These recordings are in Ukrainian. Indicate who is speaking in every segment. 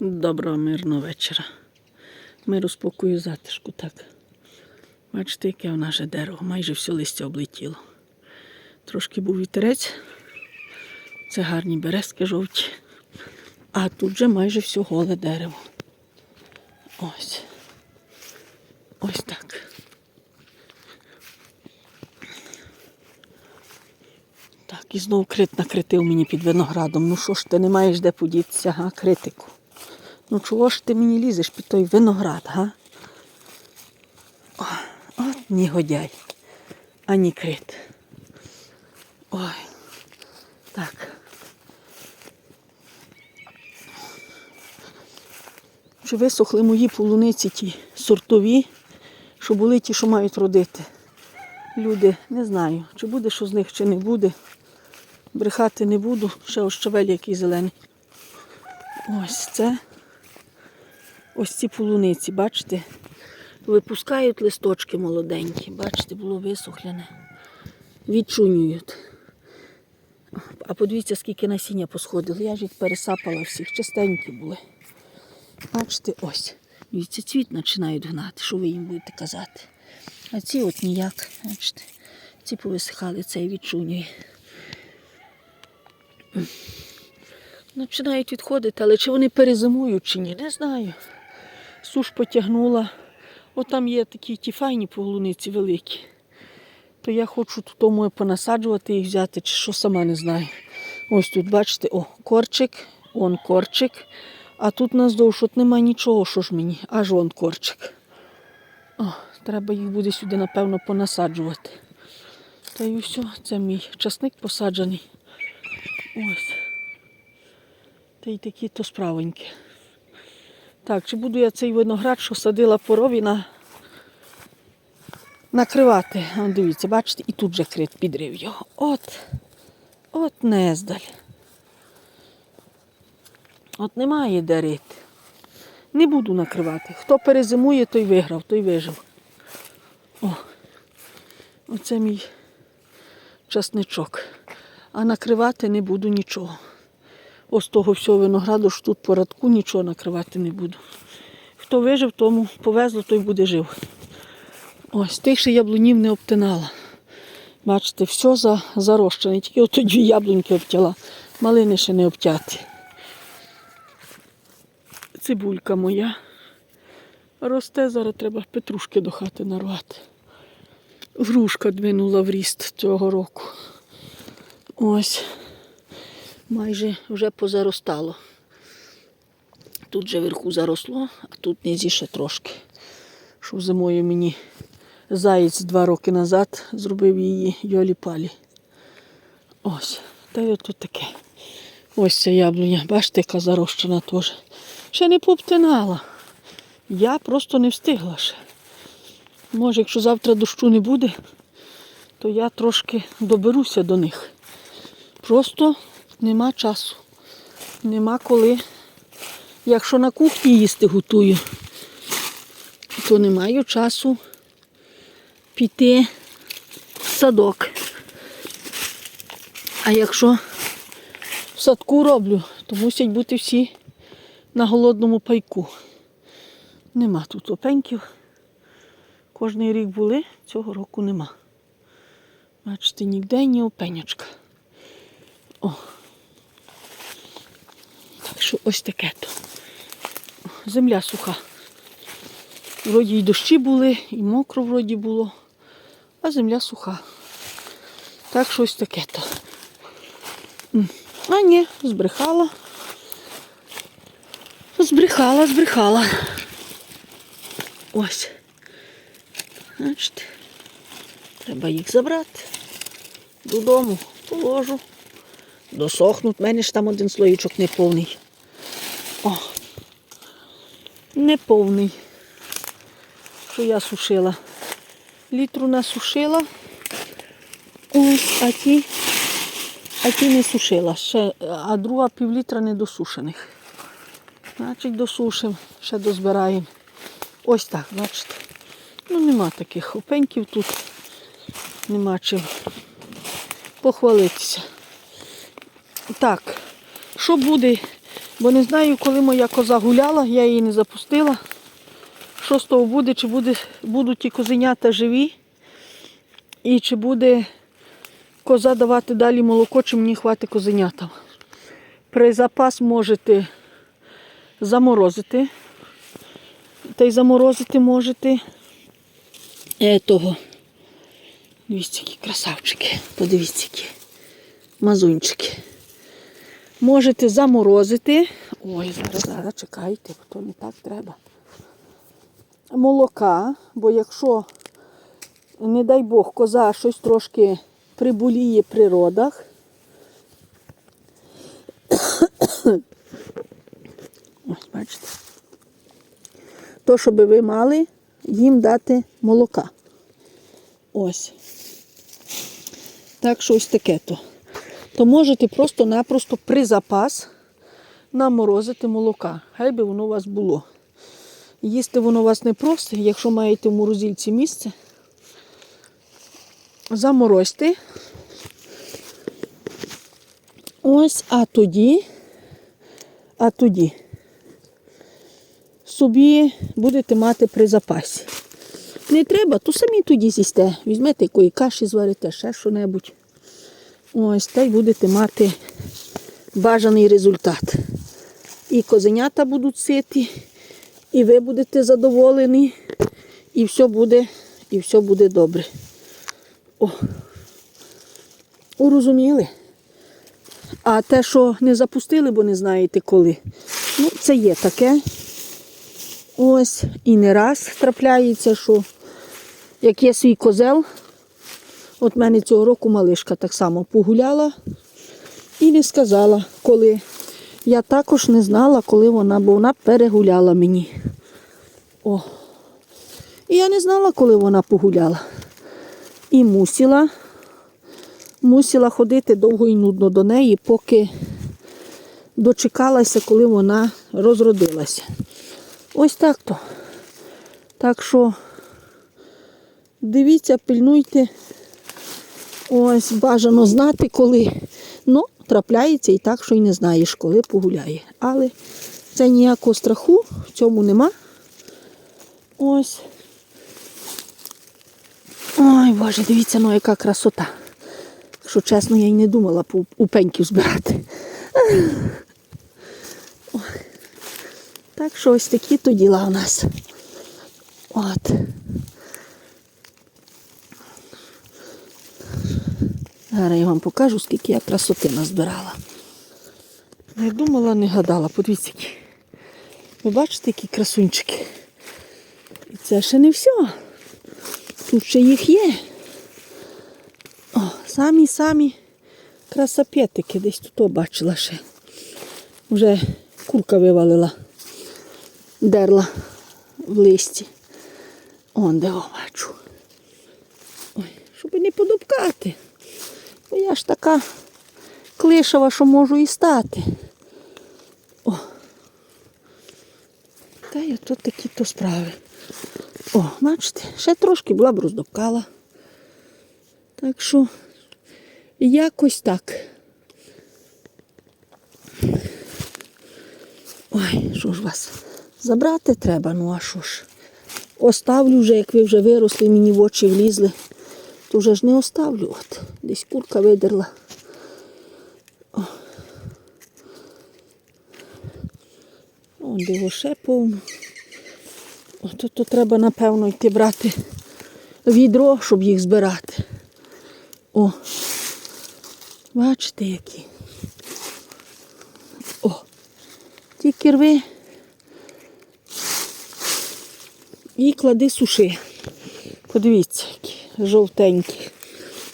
Speaker 1: Доброго мирного вечора. Миру спокою затишку, так. Бачите, яке в наше дерево. Майже все листя облетіло. Трошки був вітерець. Це гарні березки жовті. А тут же майже все голе дерево. Ось. Ось так. Так, і знов крит накритив мені під виноградом. Ну що ж ти не маєш де подітися, га, критику? Ну чого ж ти мені лізеш під той виноград, га? О, от негодяй, а не крит. Ой. Так. Чи висохли мої полуниці ті сортові, що були ті, що мають родити. Люди, не знаю, чи буде що з них, чи не буде. Брехати не буду, ще ощавель який зелений. Ось це. Ось ці полуниці, бачите? Випускають листочки молоденькі, бачите, було висохляне. Відчунюють. А подивіться, скільки насіння посходило. Я ж їх пересапала всіх, чистенькі були. Бачите, ось. Дивіться, цвіт починають гнати, що ви їм будете казати. А ці от ніяк, бачите, ці повисихали, цей відчунює. Починають відходити, але чи вони перезимують чи ні, не знаю. Суш потягнула. От там є такі ті файні полуниці великі. То я хочу тут тому понасаджувати їх взяти, чи що сама не знаю. Ось тут, бачите, о, корчик, он корчик. А тут наздовж от нема нічого, що ж мені, аж он корчик. О, треба їх буде сюди, напевно, понасаджувати. Та й все, це мій часник посаджений. Ось. Та й такі то справоньки. Так, чи буду я цей виноград, що садила поровіна, накривати? Дивіться, бачите, і тут же крит підрив його. От, от нездаль. От немає де рити. Не буду накривати. Хто перезимує, той виграв, той вижив. О, оце мій часничок. А накривати не буду нічого. Ось того всього винограду, що тут по радку нічого накривати не буду. Хто вижив, тому повезло, той буде жив. Ось тих ще яблунів не обтинала. Бачите, все за, зарощене. Тільки ото дві яблуньки обтяла. Малини ще не обтяті. Цибулька моя. Росте, зараз треба петрушки до хати нарвати. Грушка двинула в ріст цього року. Ось. Майже вже позаростало. Тут же вверху заросло, а тут низі ще трошки. Що зимою мені заєць два роки назад зробив її йолі-палі. Ось. Та й тут таке. Ось ця яблуня, бачите, яка зарощена теж. Ще не пообтинала. Я просто не встигла ще. Може, якщо завтра дощу не буде, то я трошки доберуся до них. Просто нема часу. Нема коли. Якщо на кухні їсти готую, то не маю часу піти в садок. А якщо в садку роблю, то мусять бути всі на голодному пайку. Нема тут опеньків. Кожний рік були, цього року нема. Бачите, ніде ні опенячка. О. Що ось таке то. Земля суха. Вроді і дощі були, і мокро вроді було, а земля суха. Так що ось таке то. А ні, збрехала. Збрехала, збрехала. Ось. Бачите. Треба їх забрати. Додому положу. Досохнуть. У мене ж там один слоїчок неповний. О. Неповний. Що я сушила. Літру насушила. Ось, а ті, а ті не сушила. Ще, а друга півлітра недосушених. Значить, досушимо, ще дозбираємо. Ось так, бачите. Ну, нема таких опеньків тут. Нема чим похвалитися. Так, що буде, Бо не знаю, коли моя коза гуляла, я її не запустила. Що з того буде, чи буде, будуть ті козенята живі, і чи буде коза давати далі молоко, чи мені хватить козенятам. При запас можете заморозити. Та й заморозити можете е, того. Дивіться, які красавчики. Подивіться, які мазунчики. Можете заморозити. Ой, зараз, зараз чекайте, бо то не так треба. Молока, бо якщо, не дай Бог, коза щось трошки приболіє при родах, ось бачите, то, щоб ви мали їм дати молока. Ось. Так що ось таке то. То можете просто-напросто при запас наморозити молока. Хай би воно у вас було. Їсти воно у вас не просто, якщо маєте в морозильці місце. Заморозьте. Ось, а тоді, а тоді собі будете мати при запасі. Не треба, то самі тоді з'їсте. Візьмете якої каші зварите, ще що-небудь. Ось, та й будете мати бажаний результат. І козенята будуть ситі, і ви будете задоволені, і все буде, і все буде добре. О. Урозуміли? А те, що не запустили, бо не знаєте коли, ну, це є таке. Ось, і не раз трапляється, що як є свій козел, от мене цього року малишка так само погуляла і не сказала, коли. Я також не знала, коли вона, бо вона перегуляла мені. О. І я не знала, коли вона погуляла. І мусила, мусила ходити довго і нудно до неї, поки дочекалася, коли вона розродилася. Ось так то. Так що дивіться, пильнуйте. Ось бажано знати, коли. Ну, трапляється і так, що й не знаєш, коли погуляє. Але це ніякого страху в цьому нема. Ось. Ой, Боже, дивіться, ну яка красота. Якщо чесно, я й не думала у пеньків збирати. Так що ось такі то діла у нас. От. Зараз я вам покажу, скільки я красоти назбирала. Не думала, не гадала. Подивіться. Ви бачите, які красунчики. І це ще не все. Тут ще їх є. Самі-самі красопетики. Десь тут бачила ще. Вже курка вивалила, дерла в листі. Он де бачу. Ой, щоб не подобкати. Бо я ж така клишева, що можу і стати. О. Та й ото такі то справи. О, бачите, ще трошки була б роздобкала. Так що якось так. Ой, що ж вас забрати треба, ну а що ж. Оставлю вже, як ви вже виросли, мені в очі влізли то вже ж не оставлю. От. Десь курка видерла. О. О, його ще повно. Ото то треба, напевно, йти брати відро, щоб їх збирати. О, бачите, які. О, тільки рви і клади суши. Подивіться, жовтенькі.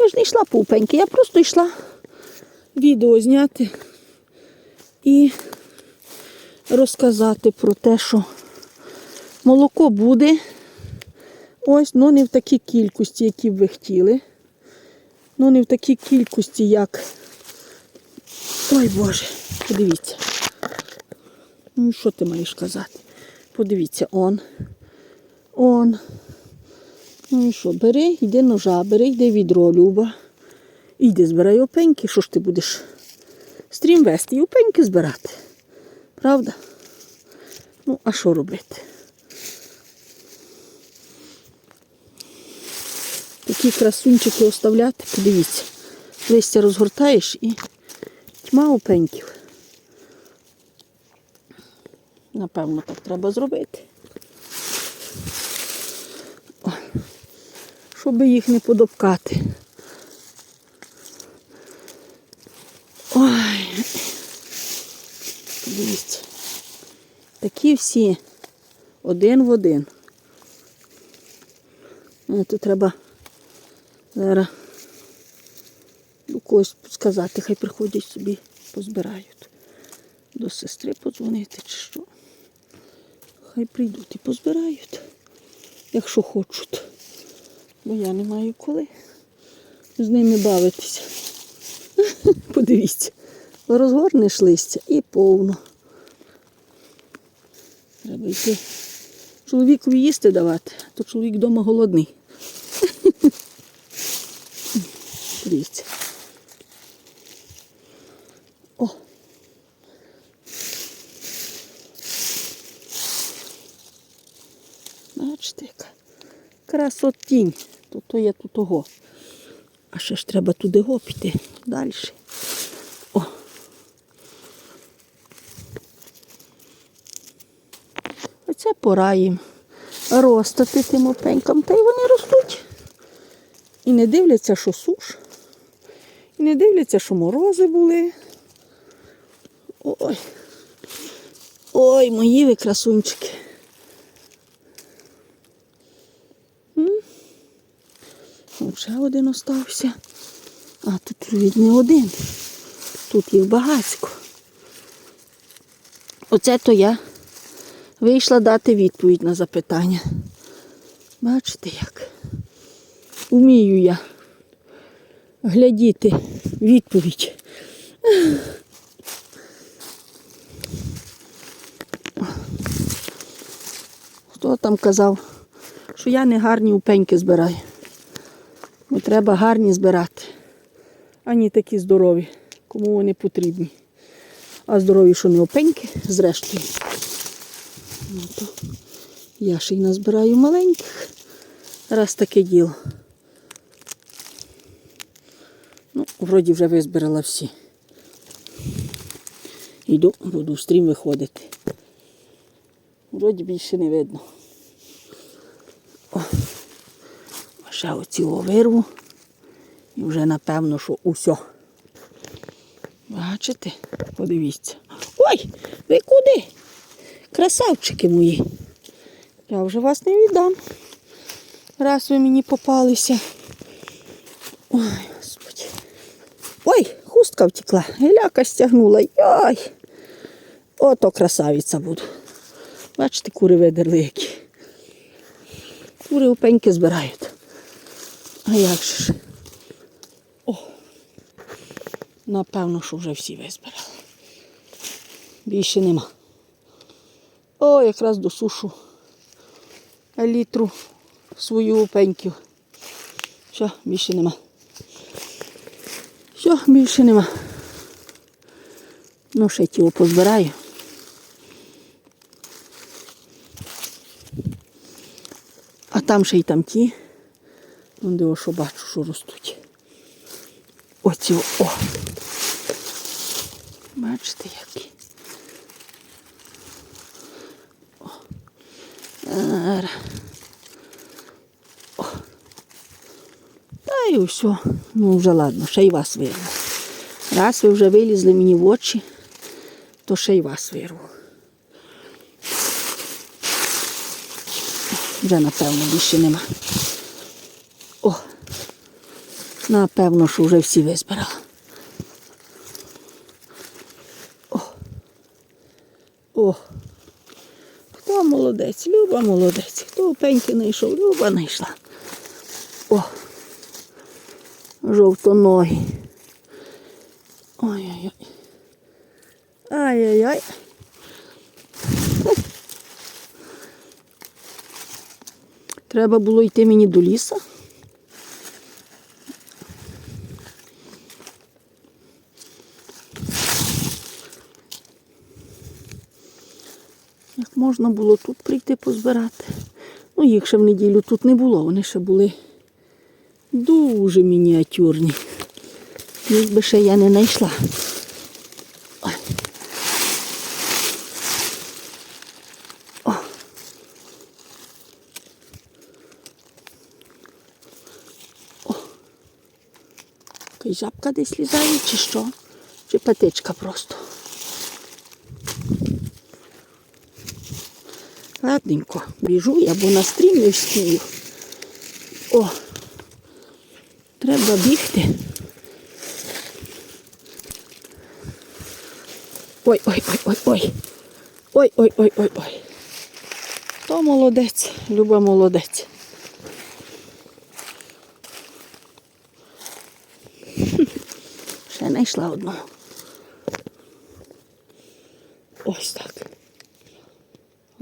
Speaker 1: Я ж не йшла пупеньки, я просто йшла відео зняти і розказати про те, що молоко буде. Ось, ну не в такій кількості, які б ви хотіли. Ну не в такій кількості, як. Ой Боже, подивіться. Ну що ти маєш казати? Подивіться, он. Он. Ну і що, бери, йди ножа, бери, йди відро, Люба. Іди збирай опеньки, що ж ти будеш стрім вести і опеньки збирати. Правда? Ну, а що робити? Такі красунчики оставляти, подивіться. Листя розгортаєш і тьма опеньків. Напевно, так треба зробити. Щоб їх не подобкати. Ой. Дивіться. Такі всі один в один. Е, Тут треба зараз до когось сказати, хай приходять собі, позбирають. До сестри подзвонити чи що. Хай прийдуть і позбирають, якщо хочуть. Бо я не маю коли з ними бавитися. Подивіться, розгорнеш листя і повно. Треба йти чоловікові їсти давати, то чоловік вдома голодний. Дивіться. О. Бачите, яка красотінь. Тут то є тут того. А ще ж треба туди го піти далі. Оце пора їм ростати тим опенькам. Та й вони ростуть. І не дивляться, що суш. І не дивляться, що морози були. Ой. Ой, мої ви красунчики. М? От ще один остався. А тут від не один. Тут їх багатько. Оце то я вийшла дати відповідь на запитання. Бачите як? Умію я глядіти відповідь. Хто там казав, що я не гарні упеньки збираю. Бо треба гарні збирати, а не такі здорові, кому вони потрібні. А здорові, що не опеньки, зрештою. Ну, я ще й назбираю маленьких. Раз таке діло. Ну, вроді вже визбирала всі. Йду, буду в стрім виходити. Вроді більше не видно. О, а ще оціло вирву. І вже напевно, що усе. Бачите? Подивіться. Ой, ви куди? Красавчики мої. Я вже вас не віддам. Раз ви мені попалися. Ой, господи. Ой, хустка втекла. Геляка стягнула. Йой. Ото красавиця буду. Бачите, кури видерли які. Кури опеньки збирають. А як же ж? О, напевно, що вже всі визбирали. Більше нема. О, якраз досушу літру свою опеньків. Все, більше нема. Все, більше нема. Ну, ще тіло позбираю. А там ще й там ті. Де що бачу, що ростуть. Оці о. Бачите, які. О. О. Та і все. Ну вже ладно, ще й вас вирву. Раз ви вже вилізли мені в очі, то ще й вас вирву. Вже напевно більше нема. Напевно, що вже всі визбирала. О. О. Хто молодець? Люба молодець. Хто пеньки знайшов? Люба знайшла. О. Жовтоногі. Ой-ой-ой. Ай-яй-яй. Треба було йти мені до ліса. Як можна було тут прийти позбирати. Ну, їх ще в неділю тут не було, вони ще були дуже мініатюрні. Їх би ще я не знайшла. О. Жабка десь лізає, чи що? Чи патичка просто. Ладненько, біжу я, бо на стрім не встію. О, треба бігти. Ой, ой, ой, ой, ой. Ой, ой, ой, ой, ой. То молодець, Люба молодець. Ще знайшла одного. Ось так.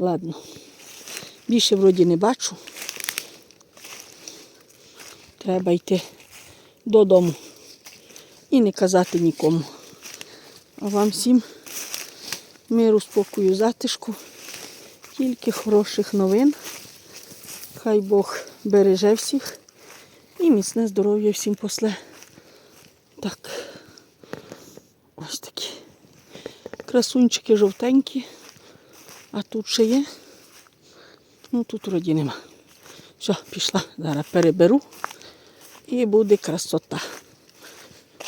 Speaker 1: Ладно. Більше вроді не бачу. Треба йти додому і не казати нікому. А вам всім миру, спокою, затишку, тільки хороших новин. Хай Бог береже всіх і міцне здоров'я всім после. Так. Ось такі. Красунчики жовтенькі. А тут ще є. Ну тут вроді нема. Все, пішла. Зараз переберу. І буде красота.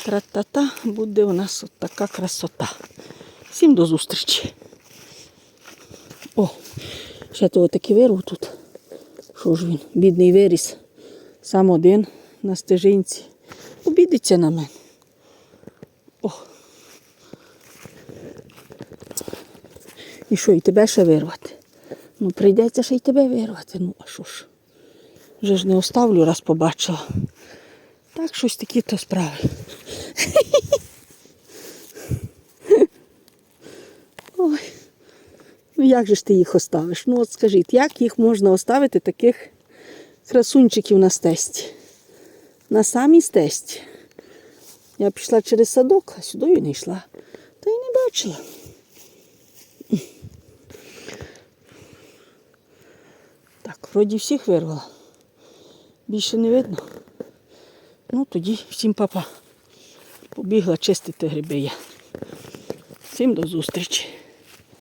Speaker 1: Тра-та-та, буде у нас от така красота. Всім до зустрічі. О, ще того таки вирву тут. Що ж він, бідний виріс. Сам один на стежинці. Обідеться на мене. О. І що, і тебе ще вирвати? Ну, прийдеться ще й тебе вирвати. Ну, а що ж? Вже ж не оставлю, раз побачила. Так, щось такі то справи. Ой. Ну як же ж ти їх оставиш? Ну от скажіть, як їх можна оставити таких красунчиків на стесті? На самій стесті. Я пішла через садок, а сюди і не йшла. Та й не бачила. Так, вроді всіх вирвала. Більше не видно. Ну тоді всім папа. Побігла чистити гриби я. Всім до зустрічі.